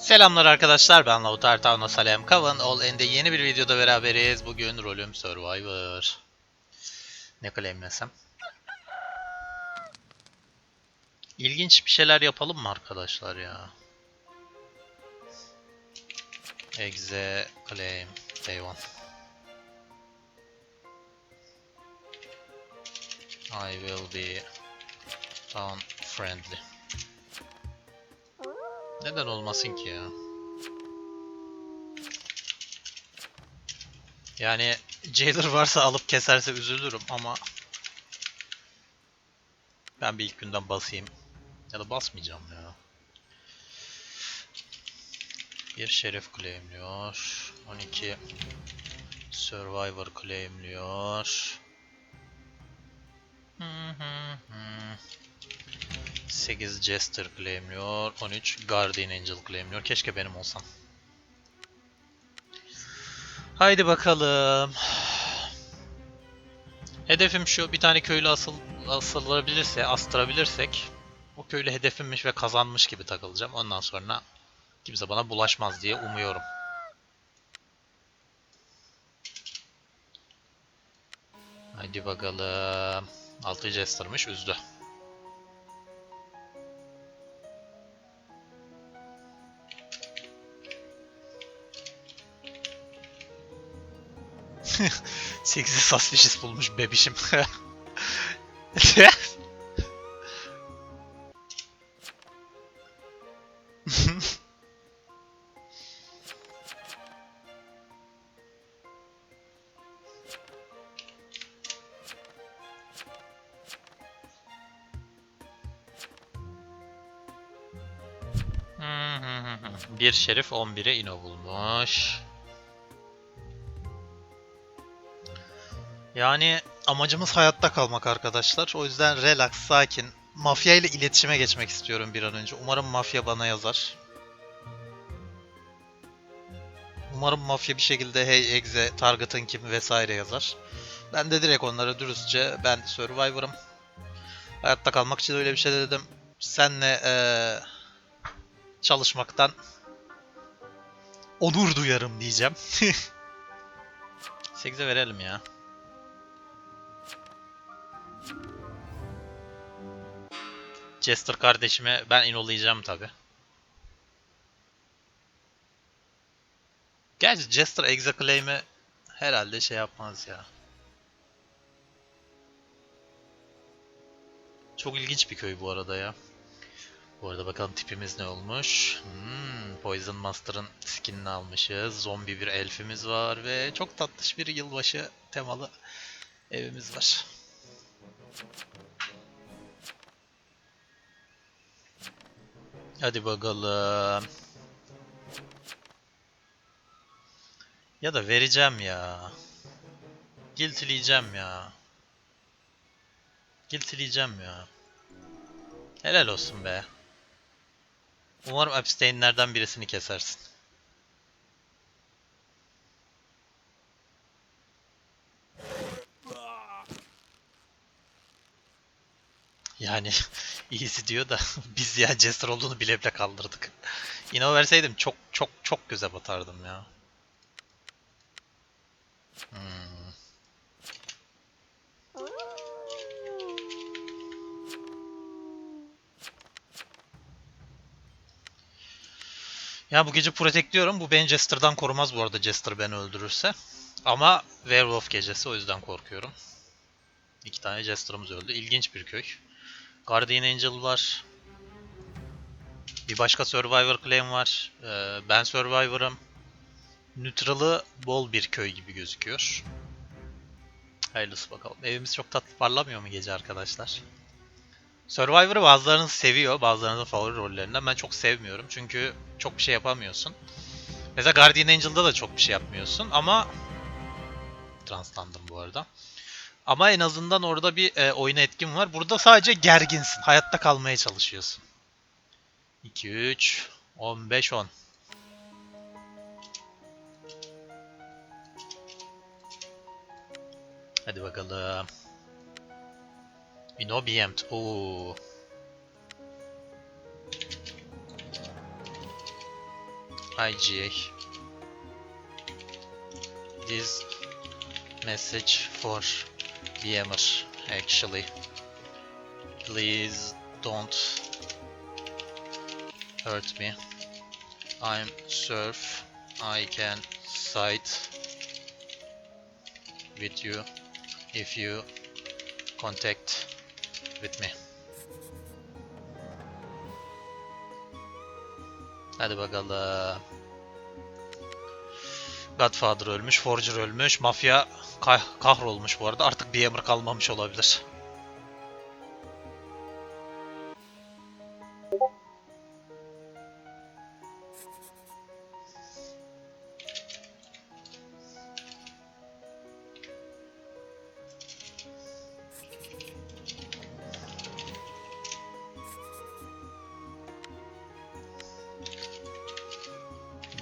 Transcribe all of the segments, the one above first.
Selamlar arkadaşlar ben Lautar Tavna Salem Kavan All End'e yeni bir videoda beraberiz. Bugün rolüm Survivor. Ne claimlesem? İlginç bir şeyler yapalım mı arkadaşlar ya? Exe claim day one. I will be town friendly. Neden olmasın ki ya? Yani Jailer varsa alıp keserse üzülürüm ama ben bir ilk günden basayım. Ya da basmayacağım ya. Bir şerif claimliyor. 12 Survivor claimliyor. Hı hı hı. 8 Jester claimliyor. 13 Guardian Angel claimliyor. Keşke benim olsam. Haydi bakalım. Hedefim şu. Bir tane köylü asıl asılabilirse, astırabilirsek o köylü hedefimmiş ve kazanmış gibi takılacağım. Ondan sonra kimse bana bulaşmaz diye umuyorum. Haydi bakalım. 6 Jester'mış üzdü. Sekizi suspicious bulmuş bebişim. Bir şerif 11'e ino bulmuş. Yani amacımız hayatta kalmak arkadaşlar. O yüzden relax, sakin. Mafya ile iletişime geçmek istiyorum bir an önce. Umarım mafya bana yazar. Umarım mafya bir şekilde hey exe, target'ın kim vesaire yazar. Ben de direkt onlara dürüstçe ben Survivor'ım. Hayatta kalmak için öyle bir şey dedim. Senle eee, çalışmaktan onur duyarım diyeceğim. 8'e verelim ya. Chester kardeşime ben inolayacağım tabi. Gerçi Jester Exaclaim'i herhalde şey yapmaz ya. Çok ilginç bir köy bu arada ya. Bu arada bakalım tipimiz ne olmuş. Hmm, Poison Master'ın skinini almışız. Zombi bir elfimiz var ve çok tatlış bir yılbaşı temalı evimiz var. Hadi bakalım. Ya da vereceğim ya. Guiltyleyeceğim ya. Guiltyleyeceğim ya. Helal olsun be. Umarım abstainlerden birisini kesersin. Yani iyisi diyor da biz ya Jester olduğunu bile bile kaldırdık. Yine verseydim çok çok çok göze batardım ya. Hmm. Ya bu gece protekliyorum. Bu beni Jester'dan korumaz bu arada Jester beni öldürürse. Ama Werewolf gecesi o yüzden korkuyorum. İki tane Jester'ımız öldü. İlginç bir köy. Guardian Angel var. Bir başka Survivor claim var. Ee, ben Survivor'ım. Neutral'ı bol bir köy gibi gözüküyor. Hayırlısı bakalım. Evimiz çok tatlı parlamıyor mu gece arkadaşlar? Survivor'ı bazılarınız seviyor, bazılarınızın favori rollerinden. Ben çok sevmiyorum çünkü çok bir şey yapamıyorsun. Mesela Guardian Angel'da da çok bir şey yapmıyorsun ama... Translandım bu arada. Ama en azından orada bir e, oyuna etkin var. Burada sadece gerginsin. Hayatta kalmaya çalışıyorsun. 2, 3, 15, 10. Hadi bakalım. Inobient. Oo. IGA. This message for VMer actually. Please don't hurt me. I'm surf. I can sight with you if you contact with me. Hadi bakalım. Godfather ölmüş, Forger ölmüş, Mafya kah kahrolmuş bu arada. Artık bir emir kalmamış olabilir.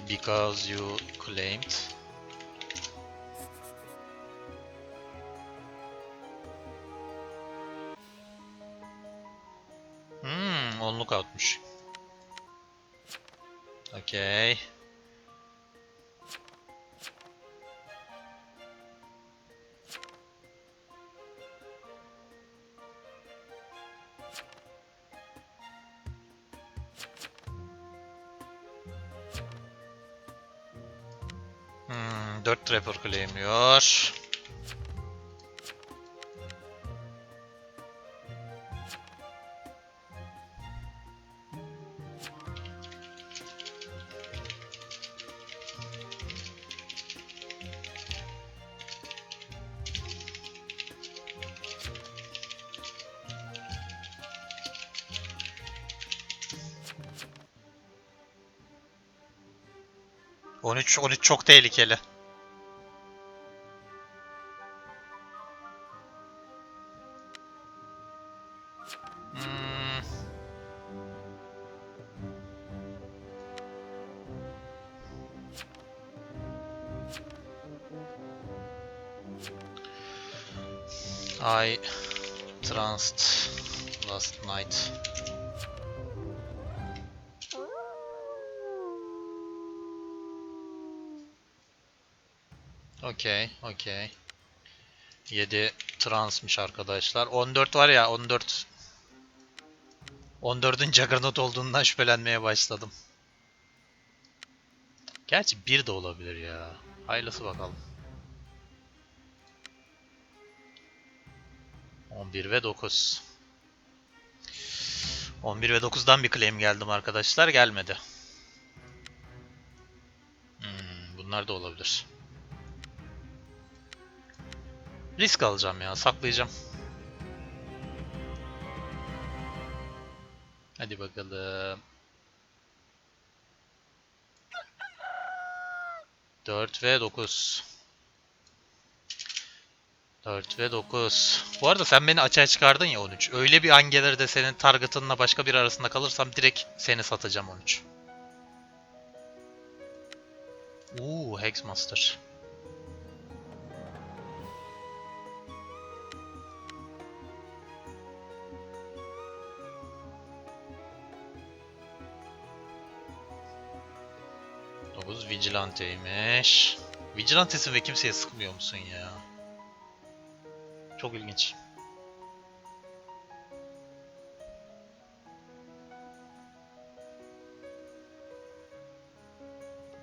Because you claimed. Onluk atmış. Okey. Hmm, 4 trapper claimliyor. On üç, 13 çok tehlikeli. Hmm. I tranced last night. Okey, okey. 7 transmış arkadaşlar. 14 var ya, 14 14'ün Juggernaut olduğundan şüphelenmeye başladım. Gerçi 1 de olabilir ya. Hayırlısı bakalım. 11 ve 9. 11 ve 9'dan bir claim geldim arkadaşlar. Gelmedi. Hmm, bunlar da olabilir. Risk alacağım ya. Saklayacağım. Hadi bakalım. 4 ve 9. 4 ve 9. Bu arada sen beni açığa çıkardın ya 13. Öyle bir an gelir de senin targetınla başka bir arasında kalırsam direkt seni satacağım 13. Uuu Hexmaster. Vigilante'ymiş. Vigilante'sin ve kimseye sıkmıyor musun ya? Çok ilginç.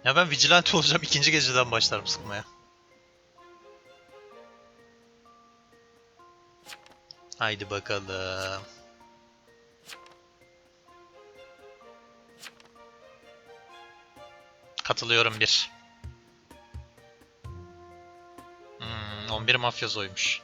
Ya ben vigilante olacağım ikinci geceden başlarım sıkmaya. Haydi bakalım. Katılıyorum bir. Hmm, 11 mafyazoymuş.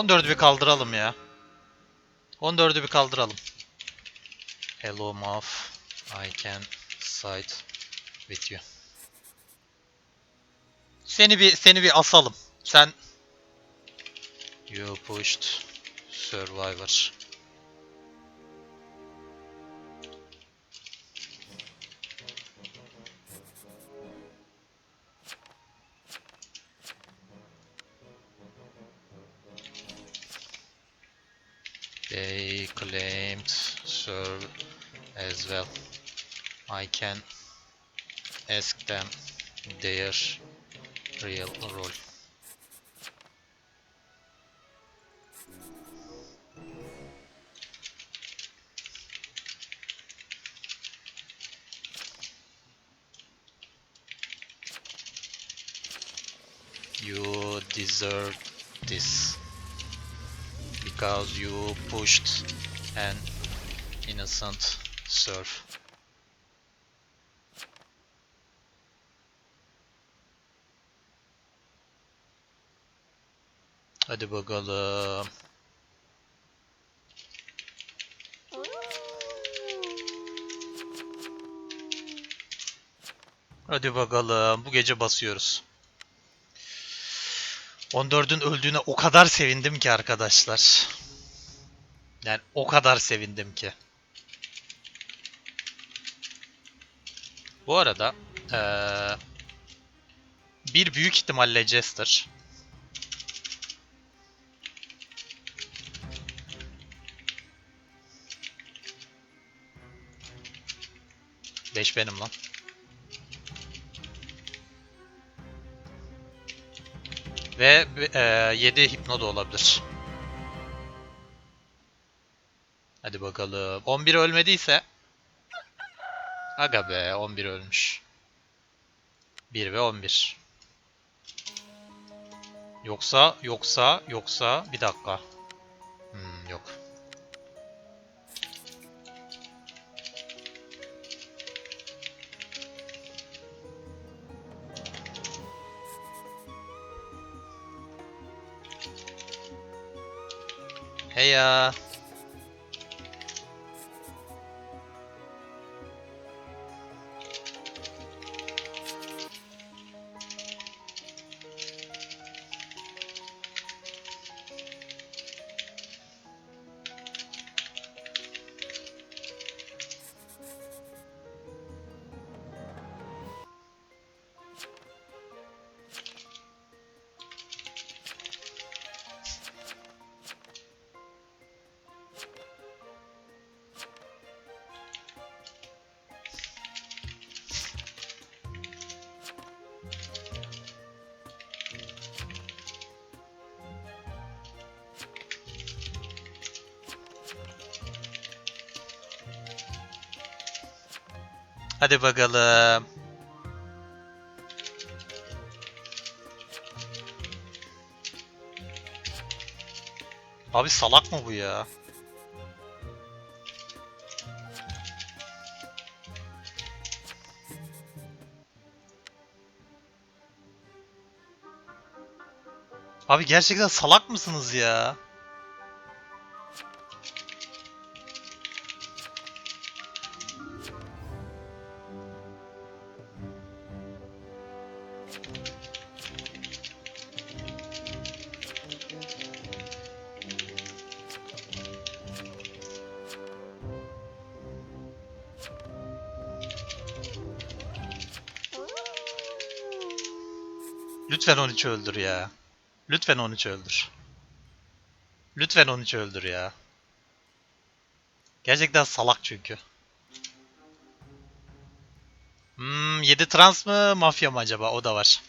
14'ü bir kaldıralım ya. 14'ü bir kaldıralım. Hello Muff. I can side with you. Seni bir seni bir asalım. Sen You pushed Survivor. As well. I can ask them their real role. You deserve this because you pushed an innocent serf. Hadi bakalım. Hadi bakalım. Bu gece basıyoruz. 14'ün öldüğüne o kadar sevindim ki arkadaşlar. Yani o kadar sevindim ki. Bu arada eee, bir büyük ihtimalle Jester. Beş benim lan. Ve eee 7 hipno da olabilir. Hadi bakalım. 11 ölmediyse. Aga be 11 ölmüş. 1 ve 11. Yoksa yoksa yoksa bir dakika. Hmm, yok. Hey ya. Hadi bakalım. Abi salak mı bu ya? Abi gerçekten salak mısınız ya? Lütfen 13 öldür ya. Lütfen 13 öldür. Lütfen 13 öldür ya. Gerçekten salak çünkü. Hmm, 7 trans mı mafya mı acaba? O da var.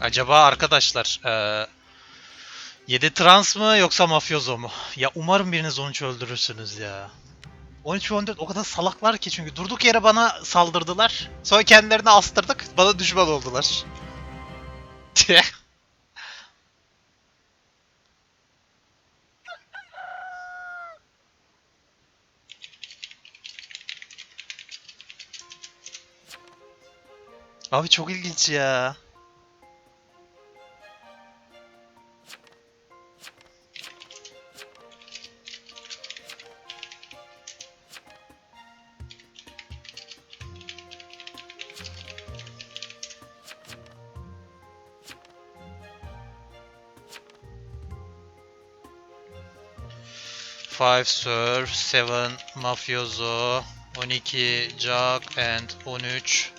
Acaba arkadaşlar eee 7 trans mı yoksa mafyozo mu? Ya umarım biriniz 13 öldürürsünüz ya. 13 ve 14 o kadar salaklar ki çünkü durduk yere bana saldırdılar. Sonra kendilerini astırdık. Bana düşman oldular. Abi çok ilginç ya. Five Sir, Seven Mafioso, 12 Jack and 13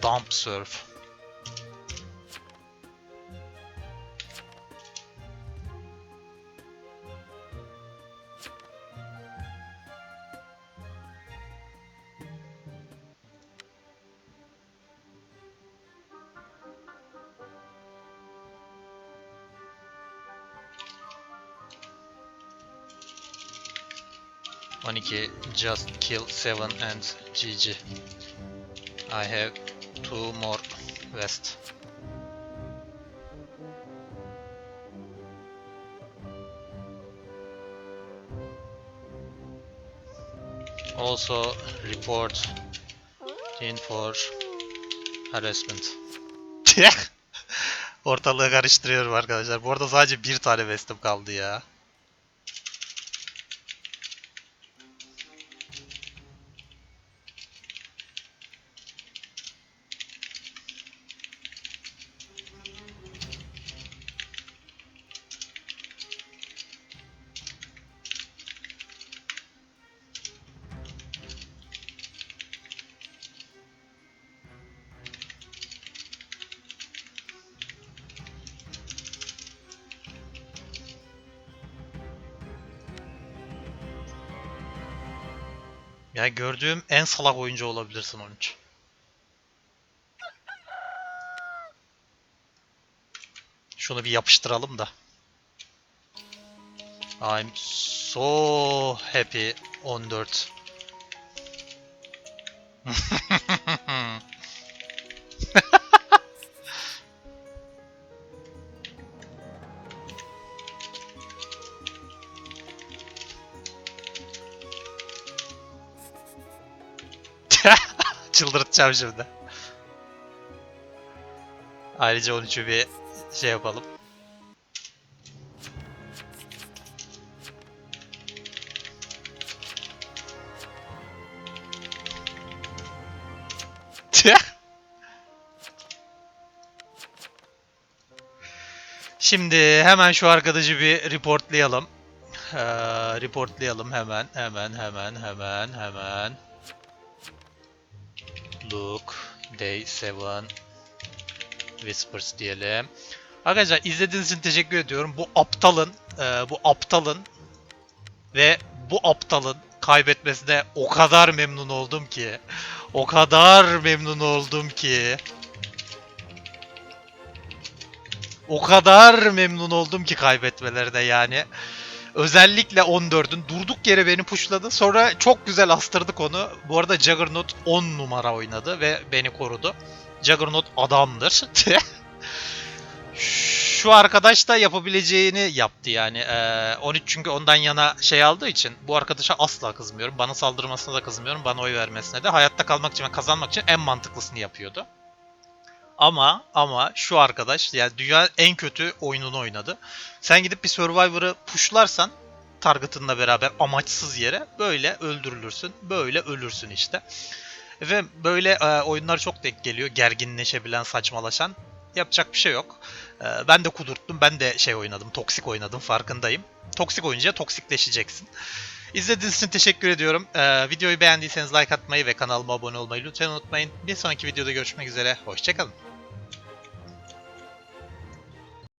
Dump Surf. Oniki just kill seven and GG. I have two more west. Also report in for harassment. Ortalığı karıştırıyorum arkadaşlar. Bu arada sadece bir tane west'im kaldı ya. Ya gördüğüm en salak oyuncu olabilirsin 13. Şunu bir yapıştıralım da. I'm so happy 14. Çıldırtacağım şimdi. Ayrıca 13'ü bir şey yapalım. Şimdi hemen şu arkadaşı bir reportlayalım. Ee, reportlayalım hemen, hemen, hemen, hemen, hemen. Look, Day 7, Whispers diyelim. Arkadaşlar izlediğiniz için teşekkür ediyorum. Bu aptalın, e, bu aptalın ve bu aptalın kaybetmesine o kadar memnun oldum ki. O kadar memnun oldum ki. O kadar memnun oldum ki kaybetmelerine yani. Özellikle 14'ün durduk yere beni pushladı. Sonra çok güzel astırdık onu. Bu arada Juggernaut 10 numara oynadı ve beni korudu. Juggernaut adamdır. Şu arkadaş da yapabileceğini yaptı yani. Ee, 13 çünkü ondan yana şey aldığı için bu arkadaşa asla kızmıyorum. Bana saldırmasına da kızmıyorum. Bana oy vermesine de. Hayatta kalmak için ve kazanmak için en mantıklısını yapıyordu. Ama ama şu arkadaş yani dünyanın en kötü oyununu oynadı. Sen gidip bir Survivor'ı pushlarsan target'ınla beraber amaçsız yere böyle öldürülürsün. Böyle ölürsün işte. Ve böyle e, oyunlar çok denk geliyor. Gerginleşebilen, saçmalaşan. Yapacak bir şey yok. E, ben de kudurttum. Ben de şey oynadım. Toksik oynadım. Farkındayım. Toksik oyuncuya toksikleşeceksin. İzlediğiniz için teşekkür ediyorum. Ee, videoyu beğendiyseniz like atmayı ve kanalıma abone olmayı lütfen unutmayın. Bir sonraki videoda görüşmek üzere. Hoşçakalın.